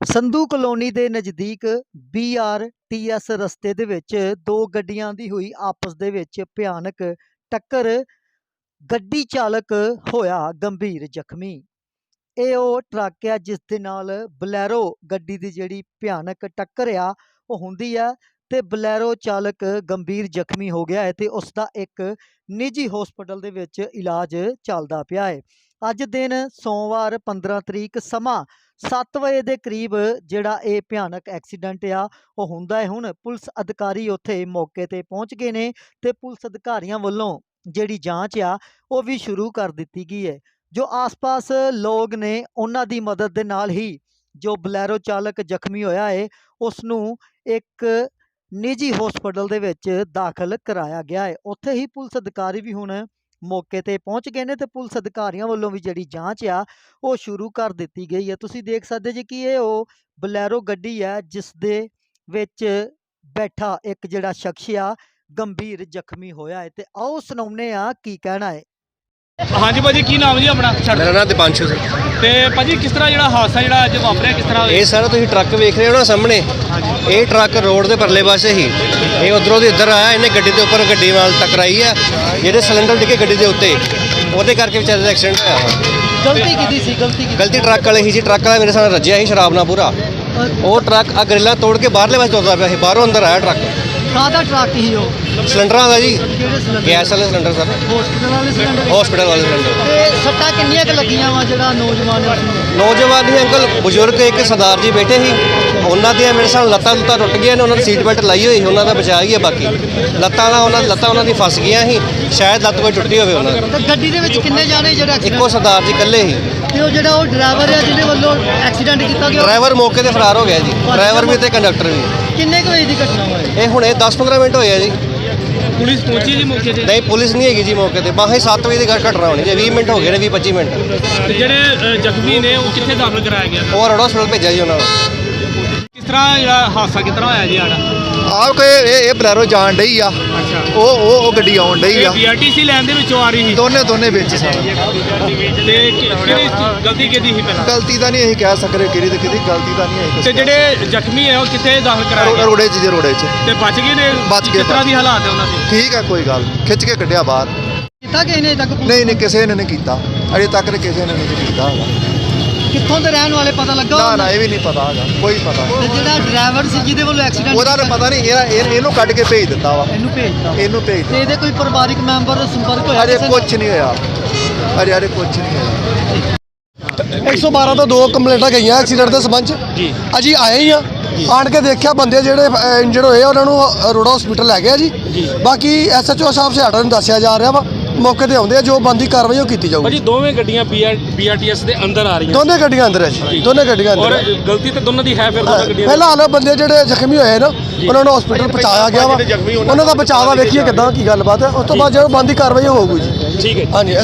Sandhu colony ਦੇ ਨਜ਼ਦੀਕ BRTS ਰਸਤੇ ਦੇ ਵਿੱਚ ਦੋ ਗੱਡੀਆਂ ਦੀ ਹੋਈ ਆਪਸ ਦੇ ਵਿੱਚ ਭਿਆਨਕ ਟੱਕਰ, ਗੱਡੀ ਚਾਲਕ ਹੋਇਆ ਗੰਭੀਰ ਜ਼ਖਮੀ। ਇਹ ਉਹ ਟਰੱਕ ਆ ਜਿਸ ਦੇ ਨਾਲ ਬਲੈਰੋ ਗੱਡੀ ਦੀ ਜਿਹੜੀ ਭਿਆਨਕ ਟੱਕਰ ਆ, ਉਹ ਹੁੰਦੀ ਆ ਤੇ ਬਲੈਰੋ ਚਾਲਕ ਗੰਭੀਰ ਜ਼ਖਮੀ ਹੋ ਗਿਆ ਹੈ ਤੇ ਉਸ ਦਾ ਇੱਕ ਨਿੱਜੀ ਹਸਪਤਾਲ ਦੇ ਵਿੱਚ ਇਲਾਜ ਚੱਲਦਾ ਪਿਆ ਹੈ। ਅੱਜ ਦਿਨ ਸੋਮਵਾਰ 15 ਤਰੀਕ ਸਮਾਂ 7 ਵਜੇ ਦੇ ਕਰੀਬ ਜਿਹੜਾ ਇਹ ਭਿਆਨਕ ਐਕਸੀਡੈਂਟ ਆ, ਉਹ ਹੁੰਦਾ ਹੈ। ਹੁਣ ਪੁਲਿਸ ਅਧਿਕਾਰੀ ਉੱਥੇ ਮੌਕੇ ਤੇ ਪਹੁੰਚ ਗਏ ਨੇ ਤੇ ਪੁਲਿਸ ਅਧਿਕਾਰੀਆਂ ਵੱਲੋਂ ਜਿਹੜੀ ਜਾਂਚ ਆ, ਉਹ ਵੀ ਸ਼ੁਰੂ ਕਰ ਦਿੱਤੀ ਗਈ ਹੈ। ਜੋ ਆਸ-ਪਾਸ ਲੋਕ ਨੇ, ਉਹਨਾਂ ਦੀ ਮਦਦ ਦੇ ਨਾਲ ਹੀ ਜੋ ਬਲੈਰੋ ਚਾਲਕ ਜ਼ਖਮੀ ਹੋਇਆ ਹੈ ਉਸ ਨੂੰ ਇੱਕ ਨਿੱਜੀ ਹਸਪਤਾਲ ਦੇ ਵਿੱਚ ਦਾਖਲ ਕਰਾਇਆ ਗਿਆ ਹੈ ਉੱਥੇ ਹੀ ਪੁਲਿਸ ਅਧਿਕਾਰੀ ਵੀ ਹੁਣ ਮੌਕੇ ਤੇ ਪਹੁੰਚ ਗਏ ਨੇ ਤੇ ਪੁਲਿਸ ਅਧਿਕਾਰੀਆਂ ਵੱਲੋਂ ਵੀ ਜਿਹੜੀ ਜਾਂਚ ਆ ਉਹ ਸ਼ੁਰੂ ਕਰ ਦਿੱਤੀ ਗਈ ਹੈ। ਤੁਸੀਂ ਦੇਖ ਸਕਦੇ ਜੀ ਕਿ ਇਹ ਉਹ ਬਲੈਰੋ ਗੱਡੀ ਹੈ ਜਿਸ ਦੇ ਵਿੱਚ ਬੈਠਾ ਇੱਕ ਜਿਹੜਾ ਸ਼ਖਸ ਆ ਗੰਭੀਰ ਜ਼ਖਮੀ ਹੋਇਆ ਹੈ ਤੇ ਆਓ ਸੁਣਾਉਂਦੇ ਆ ਕੀ ਕਹਿਣਾ ਹੈ। ਹਾਂਜੀ ਭਾਜੀ ਕੀ ਨਾਮ ਜੀ ਆਪਣਾ? ਮੇਰਾ ਨਾਮ ਦੀਪਾਂਸ਼ੂ ਸੀ ਤੇ ਭਾਜੀ ਕਿਸ ਤਰ੍ਹਾਂ ਜਿਹੜਾ ਹਾਦਸਾ ਜਿਹੜਾ ਅੱਜ ਵਾਪਰਿਆ ਕਿਸ ਤਰ੍ਹਾਂ ਇਹ ਸਾਰਾ ਤੁਸੀਂ ਟਰੱਕ ਵੇਖ ਰਹੇ ਹੋ ਨਾ ਸਾਹਮਣੇ? ਇਹ ਟਰੱਕ ਰੋਡ ਦੇ ਪਰਲੇ ਪਾਸੇ ਹੀ ਇਹ ਉਧਰੋਂ ਦੀ ਇੱਧਰ ਆਇਆ ਇਹਨੇ ਗੱਡੀ ਦੇ ਉੱਪਰ ਗੱਡੀ ਨਾਲ ਟਕਰਾਈ ਆ। ਜਿਹੜੇ ਸਿਲੰਡਰ ਡਿੱਗੇ ਗੱਡੀ ਦੇ ਉੱਤੇ। ਉਹਦੇ ਕਰਕੇ ਵਿਚਾਰੇ ਦਾ ਐਕਸੀਡੈਂਟ ਹੋਇਆ। ਗਲਤੀ ਕੀਤੀ ਸੀ? ਗਲਤੀ ਕੀਤੀ ਗਲਤੀ ਟਰੱਕ ਵਾਲੇ ਹੀ ਜੀ। ਟਰੱਕ ਵਾਲਾ ਮੇਰੇ ਸਾਹਮਣੇ ਰੱਜਿਆ ਸੀ ਸ਼ਰਾਬ ਨਾਲ ਪੂਰਾ ਉਹ ਟਰੱਕ ਆ ਗਰਿੱਲਾਂ ਤੋੜ ਕੇ ਬਾਹਰਲੇ ਪਾਸੇ ਤੁਰਦਾ ਪਿਆ ਸੀ। ਬਾਹਰੋਂ ਅੰਦਰ ਆਇਆ ਟਰੱਕ। ਕਾਹਦਾ ਟਰੱਕ ਹੀ ਉਹ? ਸਿਲੰਡਰਾਂ ਦਾ ਜੀ? ਕਿਹੜੇ ਸਿਲੰਡਰ ਗੈਸ ਵਾਲੇ ਸਿਲੰਡਰ ਸਰ। ਹਸਪੀਟਲ ਵਾਲੇ ਸਿਲੰਡਰ ਹਸਪੀਟਲ ਵਾਲੇ ਸਿਲੰਡਰ। ਤੇ ਸੱਟਾਂ ਕਿੰਨੀਆਂ ਕੁ ਲੱਗੀਆਂ ਵਾ ਜਿਹੜਾ ਨੌਜਵਾਨ ਹੈ ਉਸਨੂੰ ਨੌਜਵਾਨ ਹੀ ਅੰਕਲ ਬਜ਼ੁਰਗ ਇੱਕ ਸਰਦਾਰ ਜੀ ਬੈਠੇ ਸੀ। ਉਹਨਾਂ ਦੀਆਂ ਮੇਰੇ ਸਾਹਮਣੇ ਲੱਤਾਂ ਲੁੱਤਾਂ ਟੁੱਟ ਗਈਆਂ ਨੇ ਉਹਨਾਂ ਦੀ ਸੀਟ ਬੈਲਟ ਲਾਈ ਹੋਈ ਸੀ ਉਹਨਾਂ ਦਾ ਬਚਾ ਹੀ ਹੈ ਬਾਕੀ। ਲੱਤਾਂ ਦਾ ਉਹਨਾਂ ਲੱਤਾਂ ਉਹਨਾਂ ਦੀ ਫਸ ਗਈਆਂ ਸੀ। ਸ਼ਾਇਦ ਲੱਤ ਕੋਈ ਟੁੱਟੀ ਹੋਵੇ ਉਹਨਾਂ ਦੀ। ਤੇ ਗੱਡੀ ਦੇ ਵਿੱਚ ਕਿੰਨੇ ਜਾਣੇ ਜਿਹੜਾ ਇੱਕੋ ਸਰਦਾਰ ਜੀ ਇਕੱਲੇ ਸੀ। ਤੇ ਉਹ ਜਿਹੜਾ ਉਹ ਡਰਾਈਵਰ ਆ ਜਿਹਦੇ ਵੱਲੋਂ ਐਕਸੀਡੈਂਟ ਕੀਤਾ ਗਿਆ? ਡਰਾਈਵਰ ਮੌਕੇ ਤੇ ਫਰਾਰ ਹੋ ਗਿਆ ਜੀ। ਡਰਾਈਵਰ ਵੀ ਤੇ ਕੰਡਕਟਰ ਵੀ। ਕਿੰਨੇ ਕੁ ਵਜੇ ਦੀ ਘਟਨਾ ਵਾ ਇਹ ਇਹ ਹੁਣੇ 10-15 ਮਿੰਟ ਹੋਏ ਆ ਜੀ। ਪੁਲਿਸ ਪਹੁੰਚੀ ਜੀ ਮੌਕੇ ਤੇ? ਨਹੀਂ ਪੁਲਿਸ ਨਹੀਂ ਹੈਗੀ ਜੀ ਮੌਕੇ ਤੇ। ਬਾਹਰ 7 ਵਜੇ ਦੀ ਗੱਲ ਘਟਨਾ ਹੋਣੀ ਜੀ। 20 ਮਿੰਟ ਹੋ ਗਏ ਨੇ 20-25 ਮਿੰਟ। ਤੇ ਜਿਹੜੇ ਅ, ਜ਼ਖਮੀ ਨੇ ਉਹ ਕਿੱਥੇ ਦਾਖਲ ਕਰਾਇਆ ਗਿਆ? ਉਹ ਰੋਡ ਹਸਪਤਾਲ ਭੇਜਿਆ ਜੀ ਉਹਨਾਂ ਨੂੰ। ਤਰ੍ਹਾਂ ਜਿਹੜਾ ਹਾਦਸਾ ਕਿਸ ਤਰ੍ਹਾਂ ਹੋਇਆ ਜੀ ਆੜਾ ਆਹ ਕੋਈ ਇਹ ਇਹ ਬਲੈਰੋ ਜਾਣ ਡਈ ਆ। ਅੱਛਾ। ਉਹ ਉਹ ਉਹ ਗੱਡੀ ਆਉਣ ਡਈ ਇਹ ਆ। ਬੀਆਰਟੀਸੀ ਲੈਣ ਦੇ ਵਿੱਚੋਂ ਆ ਰਹੀ ਸੀ? ਦੋਨੇ ਦੋਨੇ ਵਿੱਚ ਸਾਰਾ ਤੇ ਕਿ- ਕਿਹੜੀ ਸੀ- ਗਲਤੀ ਕਿਹਦੀ ਸੀ ਪਹਿਲਾਂ? ਗਲਤੀ ਤਾਂ ਨਹੀਂ ਅਸੀਂ ਕਹਿ ਸਕਦੇ ਕਿਹੜੀ ਤੇ ਕਿਹਦੀ ਗਲਤੀ ਤਾਂ ਨਹੀਂ ਅਸੀਂ ਤੇ ਜਿਹੜੇ ਜ਼ਖਮੀ ਹੈ ਉਹ ਕਿੱਥੇ ਦਾਖਲ ਕਰਾਇਆ ਰੋੜੇ ਚ ਜੇ ਰੋੜੇ ਚ। ਤੇ ਬਚ ਗਏ ਨੇ? ਬਚ ਗਏ, ਕਿਸ ਤਰ੍ਹਾਂ ਬਚ ਦੀ ਹਾਲਾਤ ਹੈ ਉਹਨਾਂ ਦੇ? ਠੀਕ ਆ ਕੋਈ ਗੱਲ ਨੀ। ਖਿੱਚ ਕੇ ਕੱਢਿਆ ਬਾਹਰ। ਕੀਤਾ ਕਿਸੇ ਨੇ ਤੱਕ? ਨਹੀਂ ਨਹੀਂ ਕਿਸੇ ਨੇ ਨਹੀਂ ਕੀਤਾ। ਅਜੇ ਤੱਕ ਤੇ ਕਿਸੇ ਨੇ ਨਹੀਂ ਕੀਤਾ ਹੈਗਾ। ਕਿੱਥੋਂ ਦੇ ਰਹਿਣ ਵਾਲੇ ਪਤਾ ਲੱਗਾ ਨਾ ਨਾ ਇਹ ਵੀ ਨਹੀਂ ਪਤਾ ਹੈਗਾ ਕੋਈ ਪਤਾ ਤੇ ਜਿਹੜਾ ਡਰਾਈਵਰ ਸੀ ਜਿਹਦੇ ਵੱਲੋਂ ਐਕਸੀਡੈਂਟ ਉਹਦਾ ਤਾਂ ਪਤਾ ਨਹੀਂ ਇਹਦਾ ਇਹ- ਇਹਨੂੰ ਕੱਢ ਕੇ ਭੇਜ ਦਿੱਤਾ ਵਾ। ਇਹਨੂੰ ਭੇਜਤਾ ਇਹਨੂੰ ਭੇਜ ਤੇ ਦਿੱਤਾ। ਇਹਦੇ ਕੋਈ ਪਰਿਵਾਰਿਕ ਮੈਂਬਰ ਦਾ ਸੰਪਰਕ ਹੋਇਆ ਅਜੇ ਕਿਸੇ ਨਾਲ? ਨਹੀਂ ਹੋਇਆ। ਅਜੇ ਅਜੇ ਕੁਝ ਨਹੀਂ ਹੋਇਆ। 112 ਤੋਂ ਦੋ ਕੰਪਲੇਂਟਾਂ ਗਈਆਂ ਐਕਸੀਡੈਂਟ ਦੇ ਸੰਬੰਧ ਚ? ਜੀ। ਅਜੀ ਆਏ ਹੀ ਆ? ਆਣ ਕੇ ਦੇਖਿਆ ਬੰਦੇ ਜਿਹੜੇ ਇੰਜਰਡ ਹੋਏ ਆ ਉਹਨਾਂ ਨੂੰ ਅ, ਰੋੜਾ ਹਸਪੀਟਲ ਲੈ ਗਏ ਆ ਜੀ। ਬਾਕੀ ਐਸਐਚਓ ਸਾਹਿਬ ਸਿਆਟਾ ਨੂੰ ਦੱਸਿਆ ਜਾ ਰਿਹਾ ਵਾ। ਮੌਕੇ ਤੇ ਆਉਂਦੇ ਆ ਜੋ ਬੰਦੀ ਕਾਰਵਾਈ ਉਹ ਕੀਤੀ ਜਾਊਗੀ। ਭਾਜੀ ਦੋਵੇਂ ਗੱਡੀਆਂ ਬੀਆਰਟੀਐਸ ਦੇ ਅੰਦਰ ਆ ਰਹੀਆਂ ਦੋਨੇ ਗੱਡੀਆਂ ਅੰਦਰ ਹੈ ਜੀ ਦੋਨੇ ਗੱਡੀਆਂ ਔਰ ਅੰਦਰ ਹੈ। ਗਲਤੀ ਤਾਂ ਦੋਨਾਂ ਦੀ ਹੈ ਫਿਰ ਦੋਨਾਂ ਗੱਡੀਆਂ ਦੀ। ਫਿਲਹਾਲ ਬੰਦੇ ਜਿਹੜੇ ਜ਼ਖਮੀ ਹੋਏ ਨਾ ਉਹਨਾਂ ਨੂੰ ਹਸਪੀਟਲ ਪਹੁੰਚਾਇਆ ਗਿਆ ਵਾ। ਉਹਨਾਂ ਦਾ ਬਚਾਅ ਵਾ ਵੇਖੀਏ ਕਿਦਾਂ ਕੀ ਗੱਲਬਾਤ ਹੈ। ਉਸ ਤੋਂ ਬਾਅਦ ਜਦੋਂ ਬੰਦੀ ਕਾਰਵਾਈ ਹੋਊਗੀ ਜੀ। ਠੀਕ ਹੈ ਹਾਂਜੀ